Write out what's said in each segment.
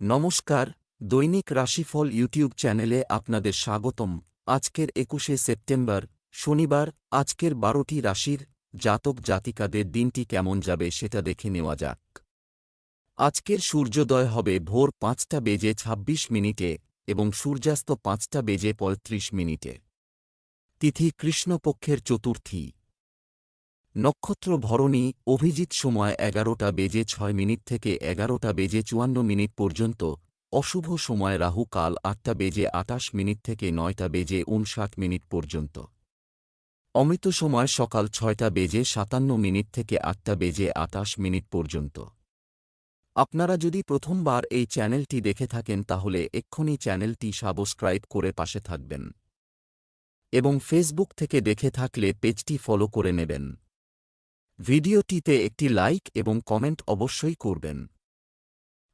নমস্কার, দৈনিক রাশিফল ইউটিউব চ্যানেলে আপনাদের স্বাগতম। আজকের একুশে সেপ্টেম্বর, শনিবার, আজকের বারোটি রাশির জাতক জাতিকাদের দিনটি কেমন যাবে সেটা দেখে নেওয়া যাক। আজকের সূর্যোদয় হবে ভোর পাঁচটা বেজে ২৬ মিনিটে এবং সূর্যাস্ত পাঁচটা বেজে পঁয়ত্রিশ মিনিটে। তিথি কৃষ্ণপক্ষের চতুর্থী। নক্ষত্র ভরণী অভিজিৎ সময় এগারোটা বেজে ছয় মিনিট থেকে এগারোটা বেজে চুয়ান্ন মিনিট পর্যন্ত। অশুভ সময় রাহু কাল আটটা বেজে আটাশ মিনিট থেকে নয়টা বেজে উনষাট মিনিট পর্যন্ত। অমৃত সময় সকাল ছয়টা বেজে সাতান্ন মিনিট থেকে আটটা বেজে আটাশ মিনিট পর্যন্ত। আপনারা যদি প্রথমবার এই চ্যানেলটি দেখে থাকেন তাহলে এক্ষুনি চ্যানেলটি সাবস্ক্রাইব করে পাশে থাকবেন। এবং ফেসবুক থেকে দেখে থাকলে পেজটি ফলো করে নেবেন। ভিডিওটিতে একটি লাইক এবং কমেন্ট অবশ্যই করবেন।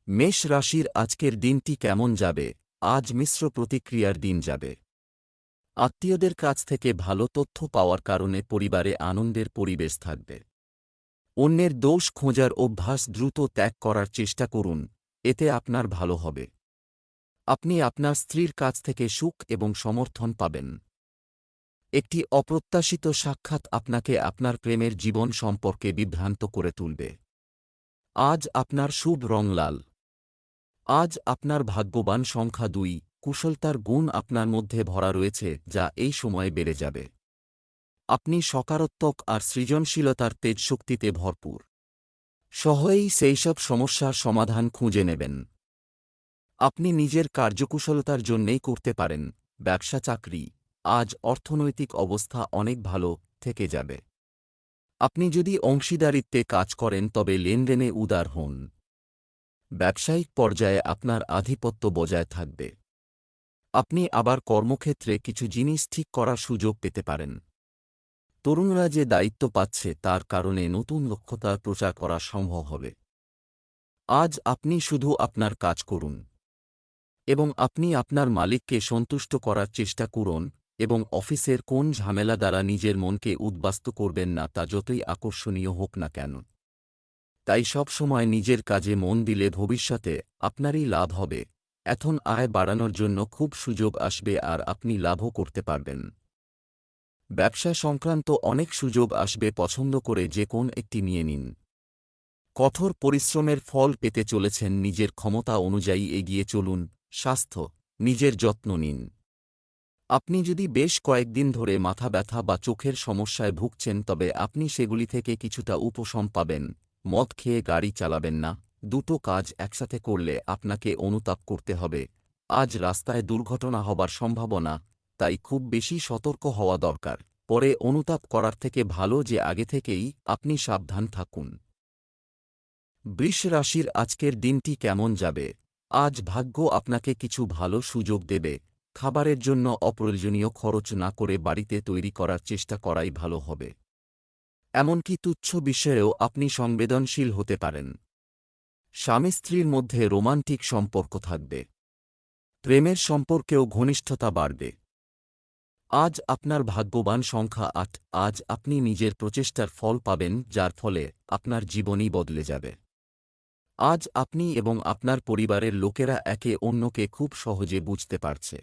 মেষ রাশির আজকের দিনটি কেমন যাবে? আজ মিশ্র প্রতিক্রিয়ার দিন যাবে। আত্মীয়দের কাছ থেকে ভালো তথ্য পাওয়ার কারণে পরিবারে আনন্দের পরিবেশ থাকবে। অন্যের দোষ খোঁজার অভ্যাস দ্রুত ত্যাগ করার চেষ্টা করুন, এতে আপনার ভালো হবে। আপনি আপনার স্ত্রীর কাছ থেকে সুখ এবং সমর্থন পাবেন। একটি অপ্রত্যাশিত সাক্ষাৎ আপনাকে আপনার প্রেমের জীবন সম্পর্কে বিভ্রান্ত করে তুলবে। আজ আপনার শুভ রং লাল। আজ আপনার ভাগ্যবান সংখ্যা দুই, কুশলতার গুণ আপনার মধ্যে ভরা রয়েছে, যা এই সময়ে বেড়ে যাবে। আপনি সকারাত্মক আর সৃজনশীলতার তেজশক্তিতে ভরপুর। সহজেই সেইসব সমস্যার সমাধান খুঁজে নেবেন। আপনি নিজের কার্যকুশলতার জন্যেই করতে পারেন, ব্যবসা চাকরি। আজ অর্থনৈতিক অবস্থা অনেক ভালো থেকে যাবে। আপনি যদি অংশীদারিত্বে কাজ করেন তবে লেনদেনে উদার হন। ব্যবসায়িক পর্যায়ে আপনার আধিপত্য বজায় থাকবে। আপনি আবার কর্মক্ষেত্রে কিছু জিনিস ঠিক করার সুযোগ পেতে পারেন। তরুণরা যে দায়িত্ব পাচ্ছে তার কারণে নতুন লক্ষ্যতার প্রচার করা সম্ভব হবে। আজ আপনি শুধু আপনার কাজ করুন। এবং আপনি আপনার মালিককে সন্তুষ্ট করার চেষ্টা করুন এবং অফিসের কোন ঝামেলা দ্বারা নিজের মনকে উদ্বাস্ত করবেন না তা যতই আকর্ষণীয় হোক না কেন। তাই সব সময় নিজের কাজে মন দিলে ভবিষ্যতে আপনারই লাভ হবে। এখন আয় বাড়ানোর জন্য খুব সুযোগ আসবে আর আপনি লাভও করতে পারবেন। ব্যবসা সংক্রান্ত অনেক সুযোগ আসবে পছন্দ করে যে কোন একটি নিয়ে নিন। কঠোর পরিশ্রমের ফল পেতে চলেছেন নিজের ক্ষমতা অনুযায়ী এগিয়ে চলুন, স্বাস্থ্য, নিজের যত্ন নিন। আপনি যদি বেশ কয়েকদিন ধরে মাথা ব্যথা বা চোখের সমস্যায় ভুগছেন, তবে আপনি সেগুলি থেকে কিছুটা উপশম পাবেন। মদ খেয়ে গাড়ি চালাবেন না। দুটো কাজ একসাথে করলে আপনাকে অনুতাপ করতে হবে। আজ রাস্তায় দুর্ঘটনা হবার সম্ভাবনা, তাই খুব বেশি সতর্ক হওয়া দরকার। পরে অনুতাপ করার থেকে ভালো যে আগে থেকেই আপনি সাবধান থাকুন। বৃষ রাশির আজকের দিনটি কেমন যাবে? আজ ভাগ্য আপনাকে কিছু ভালো সুযোগ দেবে। খাবারের জন্য অপ্রয়োজনীয় খরচ না করে বাড়িতে তৈরি করার চেষ্টা করাই ভালো হবে। এমনকি তুচ্ছ বিষয়েও আপনি সংবেদনশীল হতে পারেন। স্বামী স্ত্রীর মধ্যে রোমান্টিক সম্পর্ক থাকবে। প্রেমের সম্পর্কেও ঘনিষ্ঠতা বাড়বে। আজ আপনার ভাগ্যবান সংখ্যা আট, আজ আপনি নিজের প্রচেষ্টার ফল পাবেন, যার ফলে আপনার জীবনই বদলে যাবে। আজ আপনি এবং আপনার পরিবারের লোকেরা একে অন্যকে খুব সহজে বুঝতে পারছে।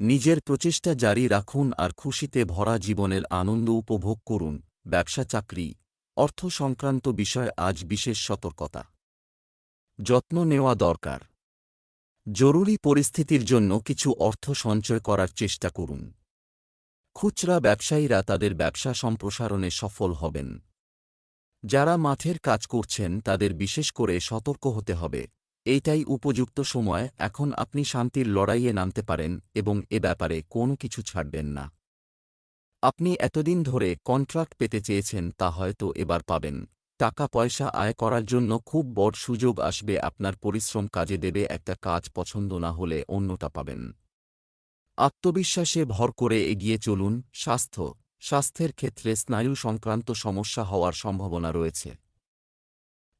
নিজের প্রচেষ্টা জারি রাখুন আর খুশিতে ভরা জীবনের আনন্দ উপভোগ করুন। ব্যবসা চাকরি, অর্থ সংক্রান্ত বিষয় আজ বিশেষ সতর্কতা। যত্ন নেওয়া দরকার। জরুরি পরিস্থিতির জন্য কিছু অর্থ সঞ্চয় করার চেষ্টা করুন। খুচরা ব্যবসায়ীরা তাদের ব্যবসা সম্প্রসারণে সফল হবেন। যারা মাঠের কাজ করছেন তাদের বিশেষ করে সতর্ক হতে হবে। এইটাই উপযুক্ত সময়, এখন আপনি শান্তির লড়াইয়ে নামতে পারেন এবং এ ব্যাপারে কোনো কিছু ছাড়বেন না। আপনি এতদিন ধরে কন্ট্রাক্ট পেতে চেয়েছেন তা হয়তো এবার পাবেন। টাকা পয়সা আয় করার জন্য খুব বড় সুযোগ আসবে, আপনার পরিশ্রম কাজে দেবে, একটা কাজ পছন্দ না হলে অন্যটা পাবেন। আত্মবিশ্বাসে ভর করে এগিয়ে চলুন, স্বাস্থ্য। স্বাস্থ্যের ক্ষেত্রে স্নায়ু সংক্রান্ত সমস্যা হওয়ার সম্ভাবনা রয়েছে।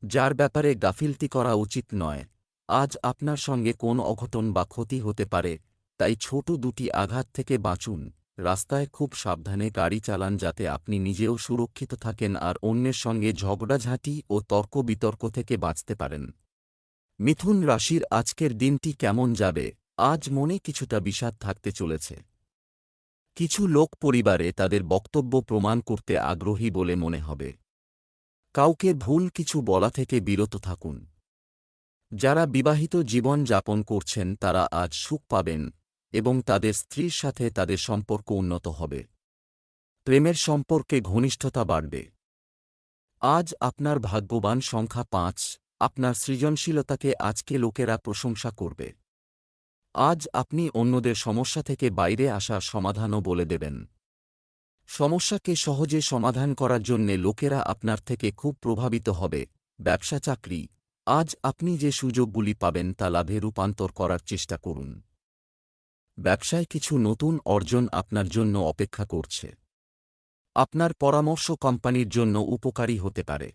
যার ব্যাপারে গাফিলতি করা উচিত নয়। আজ আপনার সঙ্গে কোন অঘটন বা ক্ষতি হতে পারে, তাই ছোট দুটি আঘাত থেকে বাঁচুন। রাস্তায় খুব সাবধানে গাড়ি চালান যাতে আপনি নিজেও সুরক্ষিত থাকেন আর অন্যের সঙ্গে ঝগড়াঝাঁটি ও তর্ক বিতর্ক থেকে বাঁচতে পারেন। মিথুন রাশির আজকের দিনটি কেমন যাবে? আজ মনে কিছুটা বিষাদ থাকতে চলেছে। কিছু লোক পরিবারে তাদের বক্তব্য প্রমাণ করতে আগ্রহী বলে মনে হবে। কাউকে ভুল কিছু বলা থেকে বিরত থাকুন। যারা বিবাহিত জীবন যাপন করছেন তারা আজ সুখ পাবেন এবং তাদের স্ত্রীর সাথে তাদের সম্পর্ক উন্নত হবে। প্রেমের সম্পর্কে ঘনিষ্ঠতা বাড়বে। আজ আপনার ভাগ্যবান সংখ্যা পাঁচ, আপনার সৃজনশীলতাকে আজকে লোকেরা প্রশংসা করবে। আজ আপনি অন্যদের সমস্যা থেকে বাইরে আসার সমাধানও বলে দেবেন। সমস্যাকে সহজে সমাধান করার জন্যে লোকেরা আপনার থেকে খুব প্রভাবিত হবে, ব্যবসা চাকরি আজ আপনি যে সুযোগগুলি পাবেন তা লাভে রূপান্তর করার চেষ্টা করুন। ব্যবসায় কিছু নতুন অর্জন আপনার জন্য অপেক্ষা করছে। আপনার পরামর্শ কোম্পানির জন্য উপকারী হতে পারে।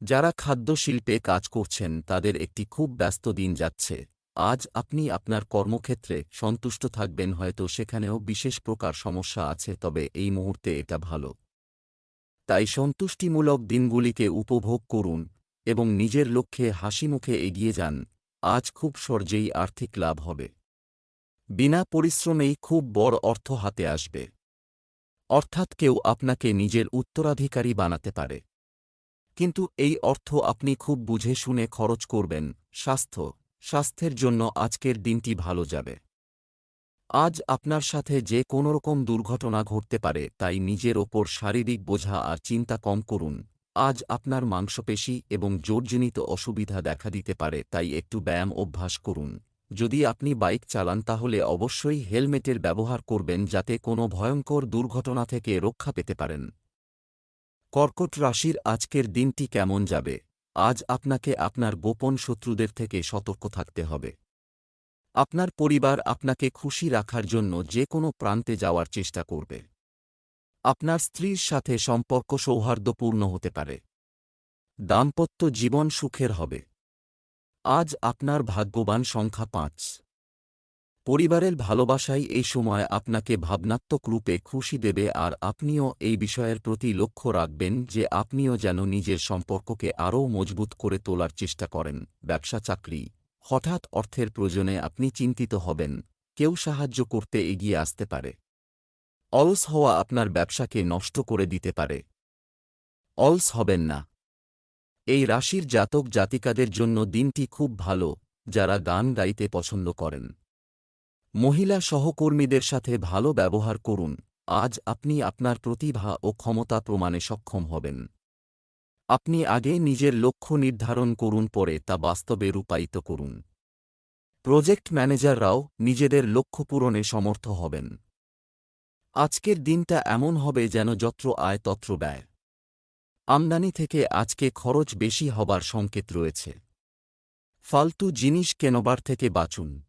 যারা খাদ্য শিল্পে কাজ করছেন, তাদের একটি খুব ব্যস্ত দিন যাচ্ছে। আজ আপনি আপনার কর্মক্ষেত্রে সন্তুষ্ট থাকবেন, হয়তো সেখানেও বিশেষ প্রকার সমস্যা আছে, তবে এই মুহূর্তে এটা ভালো। তাই সন্তুষ্টিমূলক দিনগুলিকে উপভোগ করুন। এবং নিজের লক্ষ্যে হাসিমুখে এগিয়ে যান। আজ খুব সহজেই আর্থিক লাভ হবে। বিনা পরিশ্রমেই খুব বড় অর্থ হাতে আসবে। অর্থাৎ কেউ আপনাকে নিজের উত্তরাধিকারী বানাতে পারে। কিন্তু এই অর্থ আপনি খুব বুঝে শুনে খরচ করবেন। স্বাস্থ্য, স্বাস্থ্যের জন্য আজকের দিনটি ভালো যাবে। আজ আপনার সাথে যে কোনোরকম দুর্ঘটনা ঘটতে পারে তাই নিজের ওপর শারীরিক বোঝা আর চিন্তা কম করুন। আজ আপনার মাংসপেশি এবং জোরজনিত অসুবিধা দেখা দিতে পারে, তাই একটু ব্যায়াম অভ্যাস করুন। যদি আপনি বাইক চালান, তাহলে অবশ্যই হেলমেটের ব্যবহার করবেন, যাতে কোনো ভয়ঙ্কর দুর্ঘটনা থেকে রক্ষা পেতে পারেন। কর্কট রাশির আজকের দিনটি কেমন যাবে? আজ আপনাকে আপনার গোপন শত্রুদের থেকে সতর্ক থাকতে হবে। আপনার পরিবার আপনাকে খুশি রাখার জন্য যে কোনো প্রান্তে যাওয়ার চেষ্টা করবে। আপনার স্ত্রীর সাথে সম্পর্ক সৌহার্দ্যপূর্ণ হতে পারে। দাম্পত্য জীবন সুখের হবে। আজ আপনার ভাগ্যবান সংখ্যা পাঁচ। পরিবারের ভালোবাসাই এই সময় আপনাকে ভাবনাত্মক রূপে খুশি দেবে আর আপনিও এই বিষয়ের প্রতি লক্ষ্য রাখবেন যে আপনিও যেন নিজের সম্পর্ককে আরও মজবুত করে তোলার চেষ্টা করেন। ব্যবসা, চাকরি। হঠাৎ অর্থের প্রয়োজনে আপনি চিন্তিত হবেন। কেউ সাহায্য করতে এগিয়ে আসতে পারে। অলস হওয়া আপনার ব্যবসাকে নষ্ট করে দিতে পারে। অলস হবেন না। এই রাশির জাতক জাতিকাদের জন্য দিনটি খুব ভালো, যারা গান গাইতে পছন্দ করেন। মহিলা সহকর্মীদের সাথে ভালো ব্যবহার করুন, আজ আপনি আপনার প্রতিভা ও ক্ষমতা প্রমাণে সক্ষম হবেন। আপনি আগে নিজের লক্ষ্য নির্ধারণ করুন, পরে তা বাস্তবে রূপায়িত করুন। প্রজেক্ট ম্যানেজাররাও নিজেদের লক্ষ্য পূরণে সমর্থ হবেন। আজকের দিনটা এমন হবে যেন যত্র আয় তত্র ব্যয়। আমদানি থেকে আজকে খরচ বেশি হবার সংকেত রয়েছে। ফালতু জিনিস কেনবার থেকে বাঁচুন।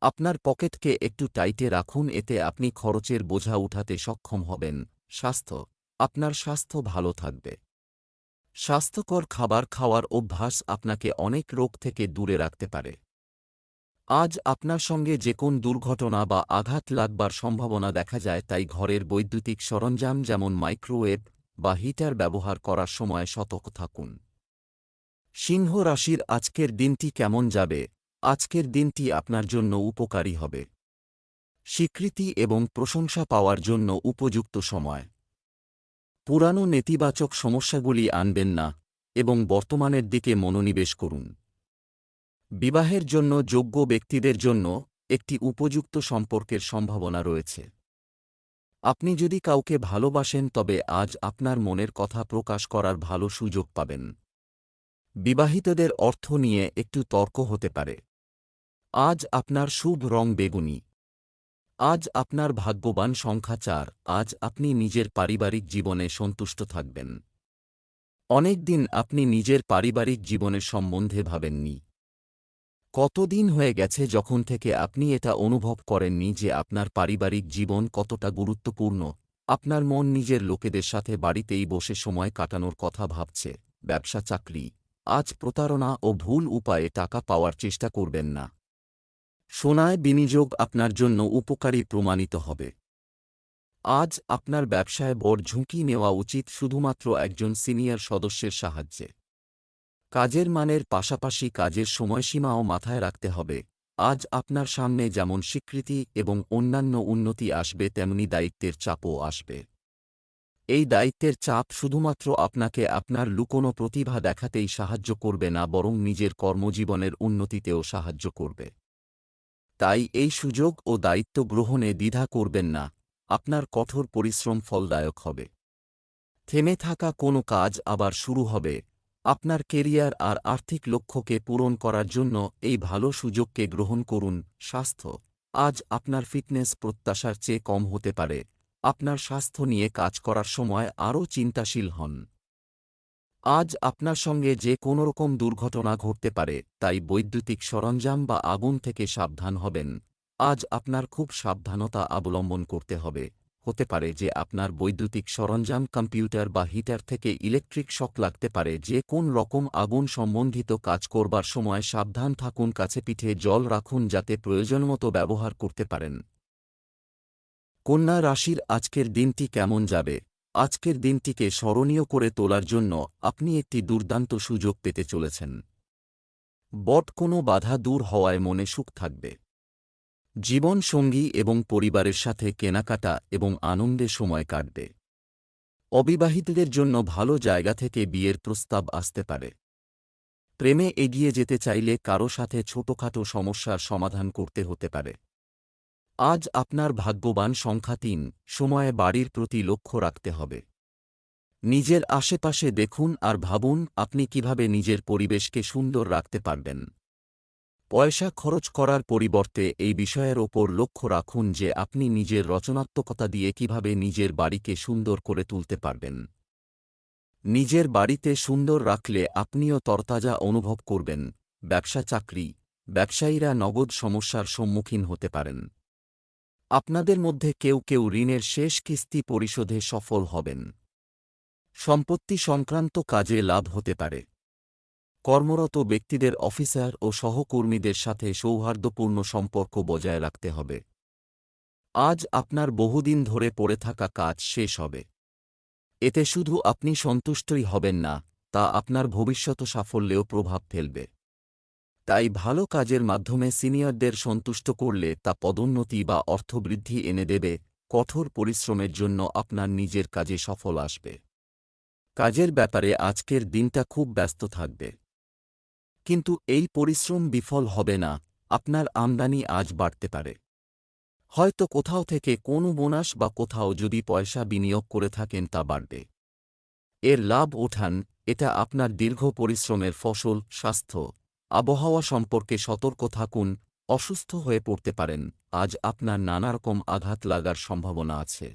আপনার পকেটকে একটু টাইটে রাখুন, এতে আপনি খরচের বোঝা উঠাতে সক্ষম হবেন। স্বাস্থ্য, আপনার স্বাস্থ্য ভালো থাকবে। স্বাস্থ্যকর খাবার খাওয়ার অভ্যাস আপনাকে অনেক রোগ থেকে দূরে রাখতে পারে। আজ আপনার সঙ্গে যে কোন দুর্ঘটনা বা আঘাত লাগবার সম্ভাবনা দেখা যায় তাই ঘরের বৈদ্যুতিক সরঞ্জাম যেমন মাইক্রোওয়েভ বা হিটার ব্যবহার করার সময় সতর্ক থাকুন। সিংহ রাশির আজকের দিনটি কেমন যাবে? আজকের দিনটি আপনার জন্য উপকারী হবে। স্বীকৃতি এবং প্রশংসা পাওয়ার জন্য উপযুক্ত সময়। পুরানো নেতিবাচক সমস্যাগুলি আনবেন না এবং বর্তমানের দিকে মনোনিবেশ করুন। বিবাহের জন্য যোগ্য ব্যক্তিদের জন্য একটি উপযুক্ত সম্পর্কের সম্ভাবনা রয়েছে। আপনি যদি কাউকে ভালোবাসেন, তবে আজ আপনার মনের কথা প্রকাশ করার ভালো সুযোগ পাবেন। বিবাহিতদের অর্থ নিয়ে একটু তর্ক হতে পারে। আজ আপনার শুভ রং বেগুনি। আজ আপনার ভাগ্যবান সংখ্যা চার। আজ আপনি নিজের পারিবারিক জীবনে সন্তুষ্ট থাকবেন। অনেক দিন আপনি নিজের পারিবারিক জীবনের সম্বন্ধে ভাবেননি। কতদিন হয়ে গেছে যখন থেকে আপনি এটা অনুভব করেননি যে আপনার পারিবারিক জীবন কতটা গুরুত্বপূর্ণ? আপনার মন নিজের লোকেদের সাথে বাড়িতেই বসে সময় কাটানোর কথা ভাবছে, ব্যবসা, চাকরি। আজ প্রতারণা ও ভুল উপায়ে টাকা পাওয়ার চেষ্টা করবেন না। সোনায় বিনিয়োগ আপনার জন্য উপকারী প্রমাণিত হবে। আজ আপনার ব্যবসায় বড় ঝুঁকি নেওয়া উচিত শুধুমাত্র একজন সিনিয়র সদস্যের সাহায্যে। কাজের মানের পাশাপাশি কাজের সময়সীমাও মাথায় রাখতে হবে। আজ আপনার সামনে যেমন স্বীকৃতি এবং অন্যান্য উন্নতি আসবে, তেমনি দায়িত্বের চাপও আসবে। এই দায়িত্বের চাপ শুধুমাত্র আপনাকে আপনার লুকোনো প্রতিভা দেখাতেই সাহায্য করবে না, বরং নিজের কর্মজীবনের উন্নতিতেও সাহায্য করবে। তাই এই সুযোগ ও দায়িত্ব গ্রহণে দ্বিধা করবেন না। আপনার কঠোর পরিশ্রম ফলদায়ক হবে। থেমে থাকা কোনো কাজ আবার শুরু হবে। আপনার কেরিয়ার আর আর্থিক লক্ষ্যকে পূরণ করার জন্য এই ভালো সুযোগকে গ্রহণ করুন, স্বাস্থ্য। আজ আপনার ফিটনেস প্রত্যাশার চেয়ে কম হতে পারে। আপনার স্বাস্থ্য নিয়ে কাজ করার সময় আরও চিন্তাশীল হন। আজ আপনার সঙ্গে যে কোনোরকম দুর্ঘটনা ঘটতে পারে, তাই বৈদ্যুতিক সরঞ্জাম বা আগুন থেকে সাবধান হবেন। আজ আপনার খুব সাবধানতা অবলম্বন করতে হবে। হতে পারে যে আপনার বৈদ্যুতিক সরঞ্জাম, কম্পিউটার বা হিটার থেকে ইলেকট্রিক শক লাগতে পারে যে কোন রকম আগুন সম্বন্ধিত কাজ করবার সময় সাবধান থাকুন, কাছে পিঠে জল রাখুন যাতে প্রয়োজনমতো ব্যবহার করতে পারেন। কন্যা রাশির আজকের দিনটি কেমন যাবে? আজকের দিনটিকে স্মরণীয় করে তোলার জন্য আপনি একটি দুর্দান্ত সুযোগ পেতে চলেছেন। বট কোনো বাধা দূর হওয়ায় মনে সুখ থাকবে। জীবন সঙ্গী এবং পরিবারের সাথে কেনাকাটা এবং আনন্দে সময় কাটবে। অবিবাহিতদের জন্য ভালো জায়গা থেকে বিয়ের প্রস্তাব আসতে পারে। প্রেমে এগিয়ে যেতে চাইলে কারও সাথে ছোটখাটো সমস্যার সমাধান করতে হতে পারে। আজ আপনার ভাগ্যবান সংখ্যা তিন, সময়ে বাড়ির প্রতি লক্ষ্য রাখতে হবে। নিজের আশেপাশে দেখুন আর ভাবুন আপনি কীভাবে নিজের পরিবেশকে সুন্দর রাখতে পারবেন। পয়সা খরচ করার পরিবর্তে এই বিষয়ের ওপর লক্ষ্য রাখুন যে আপনি নিজের রচনাত্মকতা দিয়ে কীভাবে নিজের বাড়িকে সুন্দর করে তুলতে পারবেন। নিজের বাড়িতে সুন্দর রাখলে আপনিও তরতাজা অনুভব করবেন। ব্যবসা চাকরি, ব্যবসায়ীরা নগদ সমস্যার সম্মুখীন হতে পারেন। আপনাদের মধ্যে কেউ কেউ ঋণের শেষ কিস্তি পরিশোধে সফল হবেন। সম্পত্তি সংক্রান্ত কাজে লাভ হতে পারে। কর্মরত ব্যক্তিদের অফিসার ও সহকর্মীদের সাথে সৌহার্দ্যপূর্ণ সম্পর্ক বজায় রাখতে হবে। আজ আপনার বহুদিন ধরে পড়ে থাকা কাজ শেষ হবে। এতে শুধু আপনি সন্তুষ্টই হবেন না, তা আপনার ভবিষ্যৎ সাফল্যেও প্রভাব ফেলবে। তাই ভালো কাজের মাধ্যমে সিনিয়রদের সন্তুষ্ট করলে তা পদোন্নতি বা অর্থবৃদ্ধি এনে দেবে, কঠোর পরিশ্রমের জন্য আপনার নিজের কাজে সফল আসবে। কাজের ব্যাপারে আজকের দিনটা খুব ব্যস্ত থাকবে। কিন্তু এই পরিশ্রম বিফল হবে না, আপনার আমদানি আজ বাড়তে পারে। হয়তো কোথাও থেকে কোনো বোনাস বা কোথাও যদি পয়সা বিনিয়োগ করে থাকেন তা বাড়বে। এর লাভ ওঠান, এটা আপনার দীর্ঘ পরিশ্রমের ফসল, স্বাস্থ্য, আবহাওয়া সম্পর্কে সতর্ক থাকুন, অসুস্থ হয়ে পড়তে পারেন, আজ আপনার নানারকম আঘাত লাগার সম্ভাবনা আছে।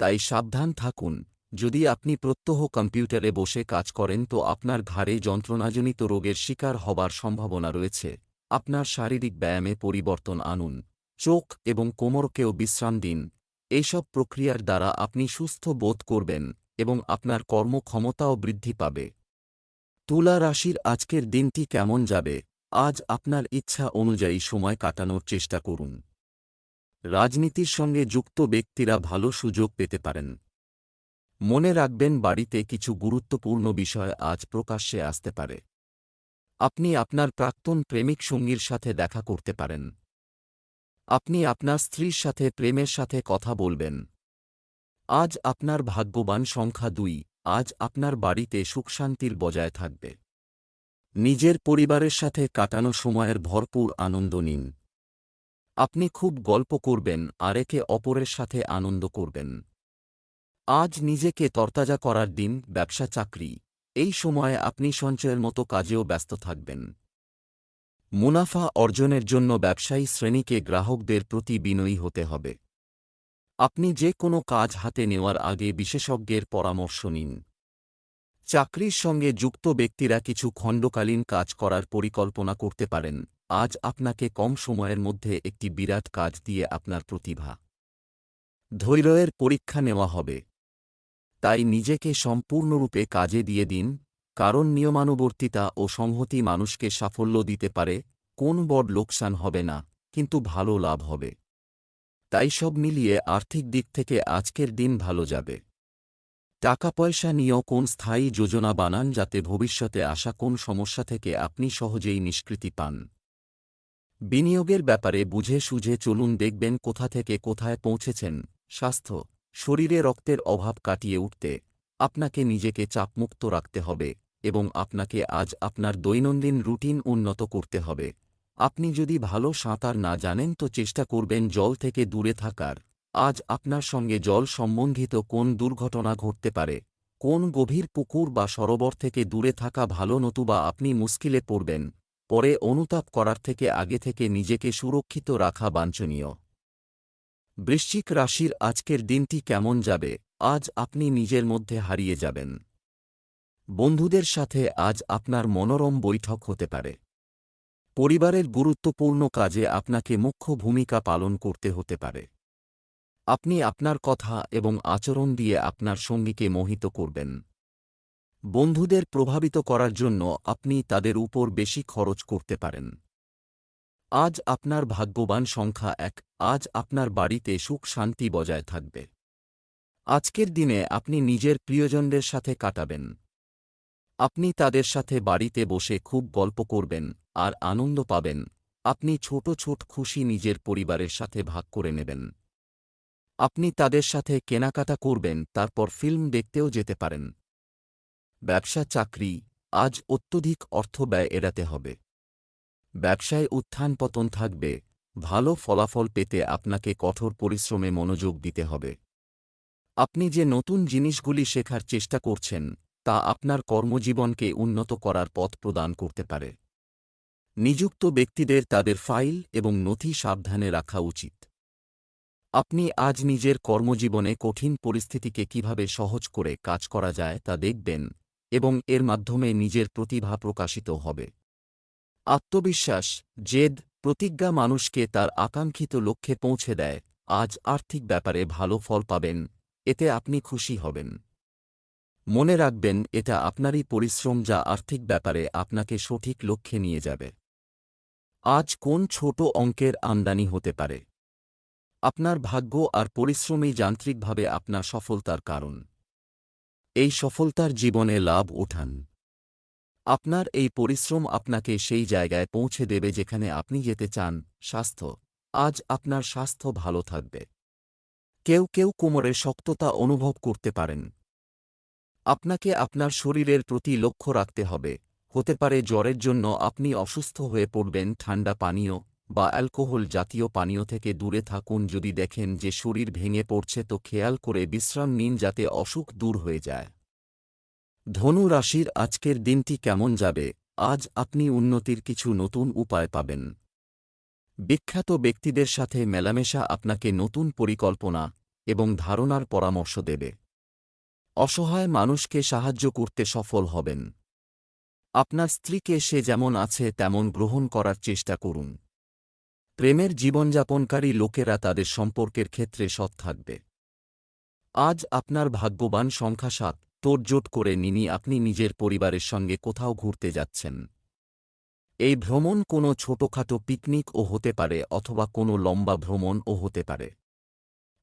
তাই সাবধান থাকুন যদি আপনি প্রত্যহ কম্পিউটারে বসে কাজ করেন তো আপনার ঘাড়ে যন্ত্রণাজনিত রোগের শিকার হবার সম্ভাবনা রয়েছে। আপনার শারীরিক ব্যায়ামে পরিবর্তন আনুন। চোখ এবং কোমরকেও বিশ্রাম দিন। এইসব প্রক্রিয়ার দ্বারা আপনি সুস্থ বোধ করবেন এবং আপনার কর্মক্ষমতাও বৃদ্ধি পাবে। তুলা রাশির আজকের দিনটি কেমন যাবে? আজ আপনার ইচ্ছা অনুযায়ী সময় কাটানোর চেষ্টা করুন। রাজনীতির সঙ্গে যুক্ত ব্যক্তিরা ভালো সুযোগ পেতে পারেন। মনে রাখবেন, বাড়িতে কিছু গুরুত্বপূর্ণ বিষয় আজ প্রকাশ্যে আসতে পারে। আপনি আপনার প্রাক্তন প্রেমিক সঙ্গীর সাথে দেখা করতে পারেন। আপনি আপনার স্ত্রীর সাথে প্রেমের সাথে কথা বলবেন। আজ আপনার ভাগ্যবান সংখ্যা দুই, আজ আপনার বাড়িতে সুখশান্তির বজায় থাকবে। নিজের পরিবারের সাথে কাটানো সময়ের ভরপুর আনন্দ নিন। আপনি খুব গল্প করবেন, আর একে অপরের সাথে আনন্দ করবেন। আজ নিজেকে তরতাজা করার দিন, ব্যবসা, চাকরি। এই সময়ে আপনি সঞ্চয়ের মতো কাজেও ব্যস্ত থাকবেন। মুনাফা অর্জনের জন্য ব্যবসায়ী শ্রেণীকে গ্রাহকদের প্রতি বিনয়ী হতে হবে। আপনি যে কোনো কাজ হাতে নেওয়ার আগে বিশেষজ্ঞের পরামর্শ নিন। চাকরির সঙ্গে যুক্ত ব্যক্তিরা কিছু খণ্ডকালীন কাজ করার পরিকল্পনা করতে পারেন। আজ আপনাকে কম সময়ের মধ্যে একটি বিরাট কাজ দিয়ে আপনার প্রতিভা ধৈর্যের পরীক্ষা নেওয়া হবে। তাই নিজেকে সম্পূর্ণরূপে কাজে দিয়ে দিন, কারণ নিয়মানুবর্তিতা ও সংহতি মানুষকে সাফল্য দিতে পারে, কোন বড় লোকসান হবে না, কিন্তু ভালো লাভ হবে। তাই সব মিলিয়ে আর্থিক দিক থেকে আজকের দিন ভালো যাবে। টাকা পয়সা নিয়েও কোন স্থায়ী যোজনা বানান যাতে ভবিষ্যতে আসা কোন সমস্যা থেকে আপনি সহজেই নিষ্কৃতি পান। বিনিয়োগের ব্যাপারে বুঝে সুঝে চলুন দেখবেন কোথা থেকে কোথায় পৌঁছেছেন, স্বাস্থ্য। শরীরে রক্তের অভাব কাটিয়ে উঠতে আপনাকে নিজেকে চাপমুক্ত রাখতে হবে এবং আপনাকে আজ আপনার দৈনন্দিন রুটিন উন্নত করতে হবে। আপনি যদি ভালো সাঁতার না জানেন তো চেষ্টা করবেন জল থেকে দূরে থাকার। আজ আপনার সঙ্গে জল সম্বন্ধিত কোন দুর্ঘটনা ঘটতে পারে, কোন গভীর পুকুর বা সরোবর থেকে দূরে থাকা ভালো নতুবা আপনি মুশকিলে পড়বেন। পরে অনুতাপ করার থেকে আগে থেকে নিজেকে সুরক্ষিত রাখা বাঞ্ছনীয়। বৃশ্চিক রাশির আজকের দিনটি কেমন যাবে? আজ আপনি নিজের মধ্যে হারিয়ে যাবেন। বন্ধুদের সাথে আজ আপনার মনোরম বৈঠক হতে পারে। পরিবারের গুরুত্বপূর্ণ কাজে আপনাকে মুখ্য ভূমিকা পালন করতে হতে পারে। আপনি আপনার কথা এবং আচরণ দিয়ে আপনার সঙ্গীকে মোহিত করবেন। বন্ধুদের প্রভাবিত করার জন্য আপনি তাদের উপর বেশি খরচ করতে পারেন। আজ আপনার ভাগ্যবান সংখ্যা এক। আজ আপনার বাড়িতে সুখ শান্তি বজায় থাকবে। আজকের দিনে আপনি নিজের প্রিয়জনদের সাথে কাটাবেন। আপনি তাদের সাথে বাড়িতে বসে খুব গল্প করবেন আর আনন্দ পাবেন। আপনি ছোট ছোট খুশি নিজের পরিবারের সাথে ভাগ করে নেবেন। আপনি তাদের সাথে কেনাকাটা করবেন, তারপর ফিল্ম দেখতেও যেতে পারেন। ব্যবসা চাকরি, আজ অত্যধিক অর্থ ব্যয় এড়াতে হবে। ব্যবসায় উত্থান পতন থাকবে ভালো ফলাফল পেতে আপনাকে কঠোর পরিশ্রমে মনোযোগ দিতে হবে। আপনি যে নতুন জিনিসগুলি শেখার চেষ্টা করছেন, তা আপনার কর্মজীবনকে উন্নত করার পথ প্রদান করতে পারে। নিযুক্ত ব্যক্তিদের তাদের ফাইল এবং নথি সাবধানে রাখা উচিত। আপনি আজ নিজের কর্মজীবনে কঠিন পরিস্থিতিকে কীভাবে সহজ করে কাজ করা যায় তা দেখবেন এবং এর মাধ্যমে নিজের প্রতিভা প্রকাশিত হবে। আত্মবিশ্বাস, জেদ প্রতিজ্ঞা মানুষকে তার আকাঙ্ক্ষিত লক্ষ্যে পৌঁছে দেয়। আজ আর্থিক ব্যাপারে ভালো ফল পাবেন, এতে আপনি খুশি হবেন। মনে রাখবেন, এটা আপনারই পরিশ্রম যা আর্থিক ব্যাপারে আপনাকে সঠিক লক্ষ্যে নিয়ে যাবে। আজ কোন ছোট অঙ্কের আমদানি হতে পারে? আপনার ভাগ্য আর পরিশ্রমই যান্ত্রিকভাবে আপনার সফলতার কারণ। এই সফলতার জীবনে লাভ ওঠান। আপনার এই পরিশ্রম আপনাকে সেই জায়গায় পৌঁছে দেবে যেখানে আপনি যেতে চান, স্বাস্থ্য। আজ আপনার স্বাস্থ্য ভালো থাকবে। কেউ কেউ কোমরে শক্ততা অনুভব করতে পারেন। আপনাকে আপনার শরীরের প্রতি লক্ষ্য রাখতে হবে। হতে পারে জ্বরের জন্য আপনি অসুস্থ হয়ে পড়বেন, ঠান্ডা পানীয় বা অ্যালকোহল জাতীয় পানীয় থেকে দূরে থাকুন। যদি দেখেন যে শরীর ভেঙে পড়ছে, তো খেয়াল করে বিশ্রাম নিন যাতে অসুখ দূর হয়ে যায়। ধনু রাশির আজকের দিনটি কেমন যাবে? আজ আপনি উন্নতির কিছু নতুন উপায় পাবেন। বিখ্যাত ব্যক্তিদের সাথে মেলামেশা আপনাকে নতুন পরিকল্পনা এবং ধারণার পরামর্শ দেবে। অসহায় মানুষকে সাহায্য করতে সফল হবেন। আপনার স্ত্রীকে সে যেমন আছে, তেমন গ্রহণ করার চেষ্টা করুন। প্রেমের জীবনযাপনকারী লোকেরা তাদের সম্পর্কের ক্ষেত্রে সৎ থাকবে। আজ আপনার ভাগ্যবান সংখ্যা সাত। তোড়জোট করে নিনি আপনি নিজের পরিবারের সঙ্গে কোথাও ঘুরতে যাচ্ছেন। এই ভ্রমণ কোনো ছোটখাটো পিকনিকও হতে পারে অথবা কোনো লম্বা ভ্রমণও হতে পারে।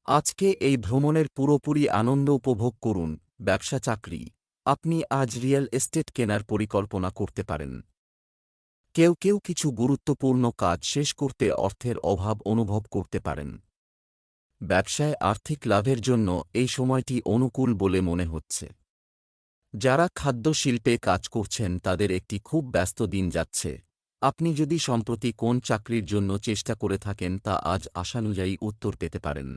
আজকে এই ভ্রমণের পুরোপুরি আনন্দ উপভোগ করুন, ব্যবসা চাকরি। আপনি আজ রিয়েল এস্টেট কেনার পরিকল্পনা করতে পারেন। কেউ কেউ কিছু গুরুত্বপূর্ণ কাজ শেষ করতে অর্থের অভাব অনুভব করতে পারেন। ব্যবসায় আর্থিক লাভের জন্য এই সময়টি অনুকূল বলে মনে হচ্ছে। যারা খাদ্য শিল্পে কাজ করছেন তাদের একটি খুব ব্যস্ত দিন যাচ্ছে। আপনি যদি সম্প্রতি কোন চাকরির জন্য চেষ্টা করে থাকেন তা আজ আশানুযায়ী উত্তর পেতে পারেন।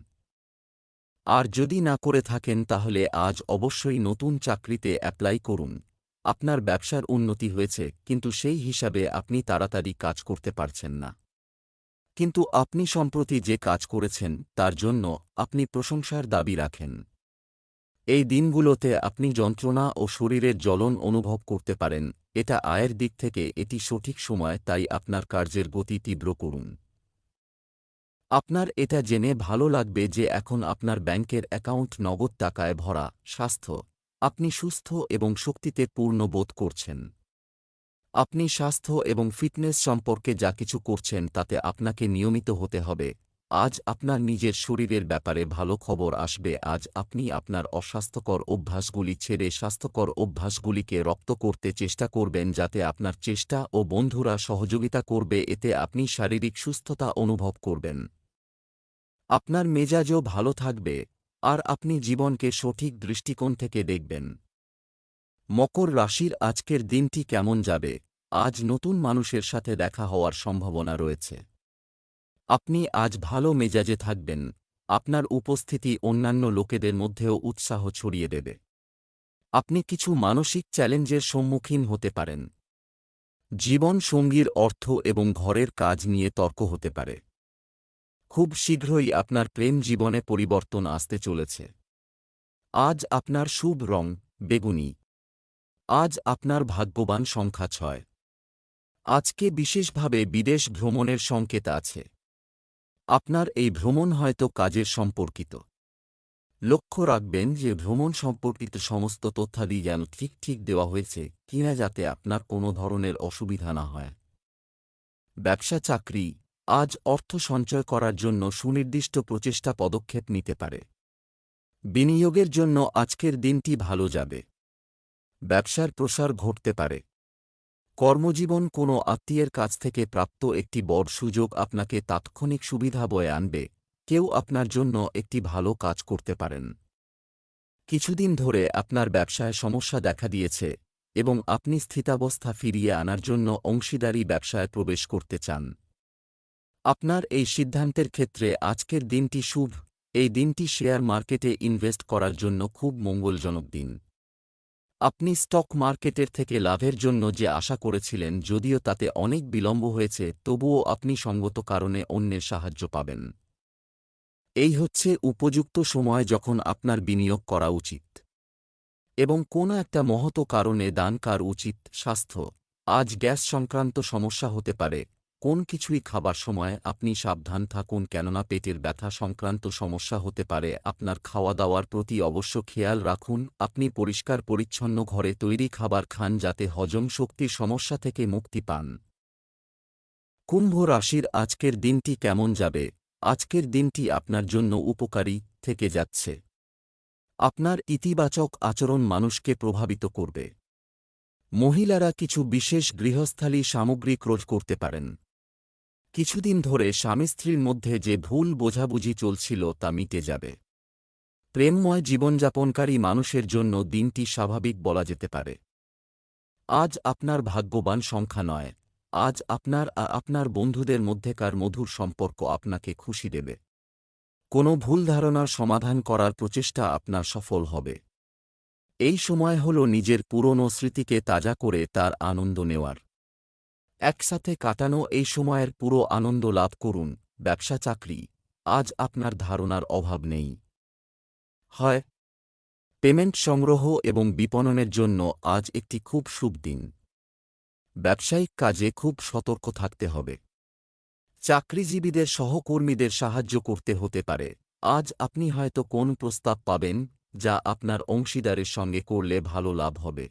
আর যদি না করে থাকেন তাহলে আজ অবশ্যই নতুন চাকরিতে অ্যাপ্লাই করুন। আপনার ব্যবসার উন্নতি হয়েছে, কিন্তু সেই হিসাবে আপনি তাড়াতাড়ি কাজ করতে পারছেন না। কিন্তু আপনি সম্প্রতি যে কাজ করেছেন, তার জন্য আপনি প্রশংসার দাবি রাখেন। এই দিনগুলোতে আপনি যন্ত্রণা ও শরীরের জ্বলন অনুভব করতে পারেন, এটা আয়ের দিক থেকে এটি সঠিক সময়, তাই আপনার কার্যের গতি তীব্র করুন। আপনার এটা জেনে ভালো লাগবে যে এখন আপনার ব্যাংকের অ্যাকাউন্ট নগদ টাকায় ভরা, স্বাস্থ্য। আপনি সুস্থ এবং শক্তিতে পূর্ণ বোধ করছেন। আপনি স্বাস্থ্য এবং ফিটনেস সম্পর্কে যা কিছু করছেন, তাতে আপনাকে নিয়মিত হতে হবে। আজ আপনার নিজের শরীরের ব্যাপারে ভালো খবর আসবে। আজ আপনি আপনার অস্বাস্থ্যকর অভ্যাসগুলি ছেড়ে স্বাস্থ্যকর অভ্যাসগুলিকে রপ্ত করতে চেষ্টা করবেন যাতে আপনার চেষ্টা ও বন্ধুরা সহযোগিতা করবে, এতে আপনি শারীরিক সুস্থতা অনুভব করবেন। আপনার মেজাজও ভালো থাকবে, আর আপনি জীবনকে সঠিক দৃষ্টিকোণ থেকে দেখবেন। মকর রাশির আজকের দিনটি কেমন যাবে? আজ নতুন মানুষের সাথে দেখা হওয়ার সম্ভাবনা রয়েছে। আপনি আজ ভালো মেজাজে থাকবেন। আপনার উপস্থিতি অন্যান্য লোকেদের মধ্যেও উৎসাহ ছড়িয়ে দেবে। আপনি কিছু মানসিক চ্যালেঞ্জের সম্মুখীন হতে পারেন। জীবন সঙ্গীর অর্থ এবং ঘরের কাজ নিয়ে তর্ক হতে পারে। খুব শীঘ্রই আপনার প্রেম জীবনে পরিবর্তন আসতে চলেছে। আজ আপনার শুভ রং, বেগুনি। আজ আপনার ভাগ্যবান সংখ্যা ছয়। আজকে বিশেষভাবে বিদেশ ভ্রমণের সংকেত আছে। আপনার এই ভ্রমণ হয়তো কাজের সম্পর্কিত। লক্ষ্য রাখবেন যে ভ্রমণ সম্পর্কিত সমস্ত তথ্যাদি যেন ঠিক ঠিক দেওয়া হয়েছে কিনা যাতে আপনার কোনো ধরনের অসুবিধা না হয়। ব্যবসা চাকরি, আজ অর্থ সঞ্চয় করার জন্য সুনির্দিষ্ট প্রচেষ্টা পদক্ষেপ নিতে পারে। বিনিয়োগের জন্য আজকের দিনটি ভালো যাবে। ব্যবসার প্রসার ঘটতে পারে। কর্মজীবন কোনো আত্মীয়ের কাছ থেকে প্রাপ্ত একটি বড় সুযোগ আপনাকে তাৎক্ষণিক সুবিধা বয়ে আনবে। কেউ আপনার জন্য একটি ভালো কাজ করতে পারেন। কিছুদিন ধরে আপনার ব্যবসায় সমস্যা দেখা দিয়েছে এবং আপনি স্থিতাবস্থা ফিরিয়ে আনার জন্য অংশীদারি ব্যবসায় প্রবেশ করতে চান। আপনার এই সিদ্ধান্তের ক্ষেত্রে আজকের দিনটি শুভ। এই দিনটি শেয়ার মার্কেটে ইনভেস্ট করার জন্য খুব মঙ্গলজনক দিন। আপনি স্টক মার্কেটের থেকে লাভের জন্য যে আশা করেছিলেন যদিও তাতে অনেক বিলম্ব হয়েছে, তবুও আপনি সঙ্গত কারণে অন্যের সাহায্য পাবেন। এই হচ্ছে উপযুক্ত সময় যখন আপনার বিনিয়োগ করা উচিত। এবং কোনো একটা মহত কারণে দান কার উচিত স্বাস্থ্য। আজ গ্যাস সংক্রান্ত সমস্যা হতে পারে। কোন কিছুই খাবার সময় আপনি সাবধান থাকুন কেননা পেটের ব্যথা সংক্রান্ত সমস্যা হতে পারে। আপনার খাওয়া দাওয়ার প্রতি অবশ্য খেয়াল রাখুন, আপনি পরিষ্কার পরিচ্ছন্ন ঘরে তৈরি খাবার খান যাতে হজম শক্তির সমস্যা থেকে মুক্তি পান। কুম্ভ রাশির আজকের দিনটি কেমন যাবে? আজকের দিনটি আপনার জন্য উপকারী থেকে যাচ্ছে। আপনার ইতিবাচক আচরণ মানুষকে প্রভাবিত করবে। মহিলারা কিছু বিশেষ গৃহস্থালী সামগ্রী ক্রোজ করতে পারেন। কিছুদিন ধরে স্বামী স্ত্রীর মধ্যে যে ভুল বোঝাবুঝি চলছিল তা মিটে যাবে। প্রেমময় জীবনযাপনকারী মানুষের জন্য দিনটি স্বাভাবিক বলা যেতে পারে। আজ আপনার ভাগ্যবান সংখ্যা নয়। আজ আপনার আর আপনার বন্ধুদের মধ্যেকার মধুর সম্পর্ক আপনাকে খুশি দেবে। কোনো ভুল ধারণার সমাধান করার প্রচেষ্টা আপনার সফল হবে। এই সময় হল নিজের পুরনো স্মৃতিকে তাজা করে তার আনন্দ নেওয়ার। একসাথে কাটানো এই সময়ের পুরো আনন্দ লাভ করুন, ব্যবসা চাকরি। আজ আপনার ধারণার অভাব নেই। হয়। পেমেন্ট সংগ্রহ এবং বিপণনের জন্য আজ একটি খুব শুভ দিন। ব্যবসায়িক কাজে খুব সতর্ক থাকতে হবে। চাকরিজীবীদের সহকর্মীদের সাহায্য করতে হতে পারে। আজ আপনি হয়তো কোন প্রস্তাব পাবেন, যা আপনার অংশীদারের সঙ্গে করলে ভালো লাভ হবে।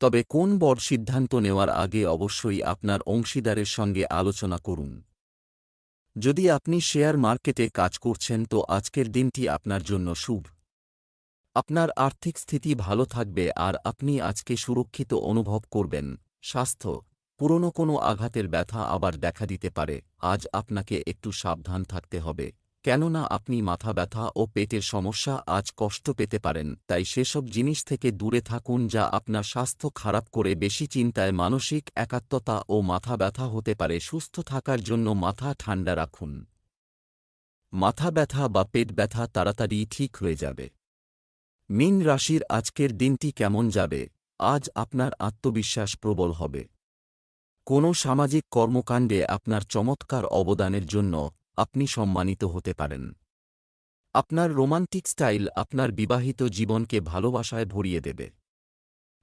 তবে কোন বড় সিদ্ধান্ত নেওয়ার আগে অবশ্যই আপনার অংশীদারের সঙ্গে আলোচনা করুন। যদি আপনি শেয়ার মার্কেটে কাজ করছেন তো আজকের দিনটি আপনার জন্য শুভ। আপনার আর্থিক স্থিতি ভালো থাকবে আর আপনি আজকে সুরক্ষিত অনুভব করবেন। স্বাস্থ্য, পুরনো কোনো আঘাতের ব্যথা আবার দেখা দিতে পারে। আজ আপনাকে একটু সাবধান থাকতে হবে। কেননা আপনি মাথা ব্যথা ও পেটের সমস্যা আজ কষ্ট পেতে পারেন, তাই সেসব জিনিস থেকে দূরে থাকুন যা আপনার স্বাস্থ্য খারাপ করে বেশি চিন্তায় মানসিক একাত্মতা ও মাথা ব্যথা হতে পারে। সুস্থ থাকার জন্য মাথা ঠান্ডা রাখুন। মাথা ব্যথা বা পেট ব্যথা তাড়াতাড়ি ঠিক হয়ে যাবে। মিন রাশির আজকের দিনটি কেমন যাবে? আজ আপনার আত্মবিশ্বাস প্রবল হবে। কোনো সামাজিক কর্মকাণ্ডে আপনার চমৎকার অবদানের জন্য আপনি সম্মানিত হতে পারেন। আপনার রোমান্টিক স্টাইল আপনার বিবাহিত জীবনকে ভালোবাসায় ভরিয়ে দেবে।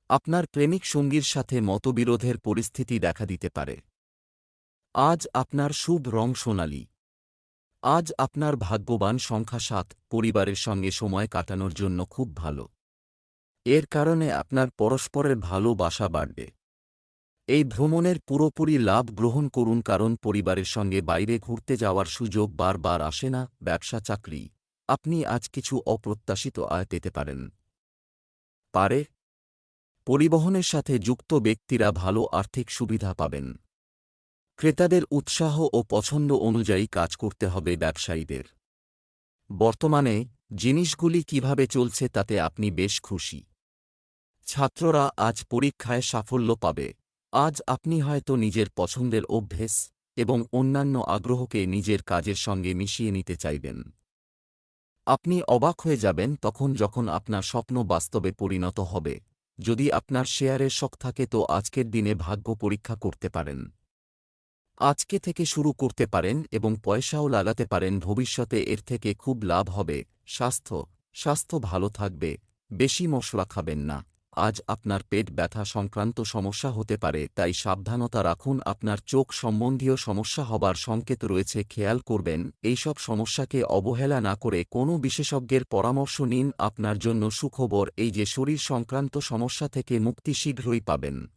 আপনার প্রেমিক সঙ্গীর সাথে মতবিরোধের পরিস্থিতি দেখা দিতে পারে। আজ আপনার শুভ রং সোনালি। আজ আপনার ভাগ্যবান সংখ্যা সাত পরিবারের সঙ্গে সময় কাটানোর জন্য খুব ভালো। এর কারণে আপনার পরস্পরের ভালোবাসা বাড়বে। এই ভ্রমণের পুরোপুরি লাভ গ্রহণ করুন কারণ পরিবারের সঙ্গে বাইরে ঘুরতে যাওয়ার সুযোগ বারবার আসে না, ব্যবসা, চাকরি। আপনি আজ কিছু অপ্রত্যাশিত আয় পেতে পারেন। পারে। পরিবহনের সাথে যুক্ত ব্যক্তিরা ভালো আর্থিক সুবিধা পাবেন। ক্রেতাদের উৎসাহ ও পছন্দ অনুযায়ী কাজ করতে হবে ব্যবসায়ীদের। বর্তমানে, জিনিসগুলি কীভাবে চলছে তাতে আপনি বেশ খুশি। ছাত্ররা আজ পরীক্ষায় সাফল্য পাবে। আজ আপনি হয়তো নিজের পছন্দের অভ্যেস এবং অন্যান্য আগ্রহকে নিজের কাজের সঙ্গে মিশিয়ে নিতে চাইবেন। আপনি অবাক হয়ে যাবেন তখন যখন আপনার স্বপ্ন বাস্তবে পরিণত হবে। যদি আপনার শেয়ারের শখ থাকে তো আজকের দিনে ভাগ্য পরীক্ষা করতে পারেন। আজকে থেকে শুরু করতে পারেন এবং পয়সাও লাগাতে পারেন, ভবিষ্যতে এর থেকে খুব লাভ হবে। স্বাস্থ্য স্বাস্থ্য ভালো থাকবে, বেশি মশলা খাবেন না। আজ আপনার পেট ব্যথা সংক্রান্ত সমস্যা হতে পারে, তাই সাবধানতা রাখুন। আপনার চোখ সম্বন্ধীয় সমস্যা হবার সংকেত রয়েছে, খেয়াল করবেন। এইসব সমস্যাকে অবহেলা না করে কোনো বিশেষজ্ঞের পরামর্শ নিন। আপনার জন্য সুখবর, এই যে শরীর সংক্রান্ত সমস্যা থেকে মুক্তি শীঘ্রই পাবেন।